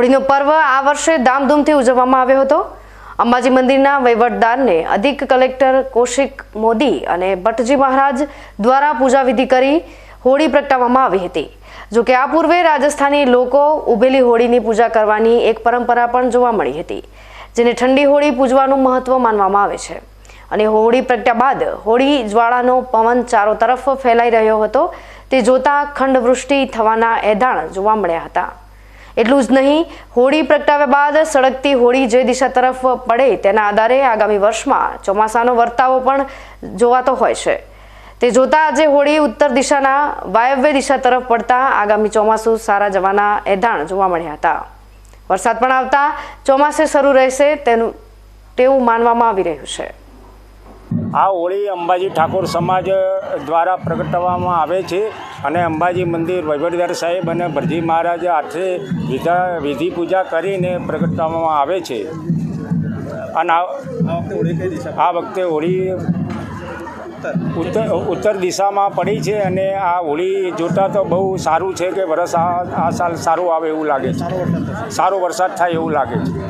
હોળીનો પર્વ આ વર્ષે ધામધૂમથી ઉજવવામાં આવ્યો હતો. અંબાજી મંદિરના વહીવટદારને અધિક કલેક્ટર કૌશિક મોદી અને ભટ્ટજી મહારાજ દ્વારા પૂજાવિધિ કરી હોળી પ્રગટાવવામાં આવી હતી. જોકે આ પૂર્વે રાજસ્થાની લોકો ઉભેલી હોળીની પૂજા કરવાની એક પરંપરા પણ જોવા મળી હતી, જેને ઠંડી હોળી પૂજવાનું મહત્વ માનવામાં આવે છે. અને હોળી પ્રગટ્યા બાદ હોળી જ્વાળાનો પવન ચારો તરફ ફેલાઈ રહ્યો હતો. તે જોતા ખંડવૃષ્ટિ થવાના એધાણ જોવા મળ્યા હતા. એટલું જ નહીં, હોળી પ્રગટાવ્યા બાદ સળગતી હોળી જે દિશા તરફ પડે તેના આધારે આગામી વર્ષમાં ચોમાસાનો વર્તાવો પણ જોવાતો હોય છે. તે જોતા આજે હોળી ઉત્તર દિશાના વાયવ્ય દિશા તરફ પડતા આગામી ચોમાસું સારા જવાના એધાણ જોવા મળ્યા હતા. વરસાદ પણ આવતા ચોમાસે શરૂ રહેશે તેનું, તેવું માનવામાં આવી રહ્યું છે. આ હોળી અંબાજી ઠાકોર સમાજ દ્વારા પ્રગટાવવામાં આવે છે અને અંબાજી મંદિર વહીવટદાર સાહેબ અને ભરજી મહારાજ હાથે વિધા વિધિ પૂજા કરીને પ્રગટાવવામાં આવે છે. અને આ આ વખતે હોળી ઉત્તર. ઉત્તર દિશામાં પડી છે અને આ હોળી જોતાં તો બહુ સારું છે કે વરસ આ આ સાલ સારું આવે એવું લાગે છે. સારો વરસાદ થાય એવું લાગે છે.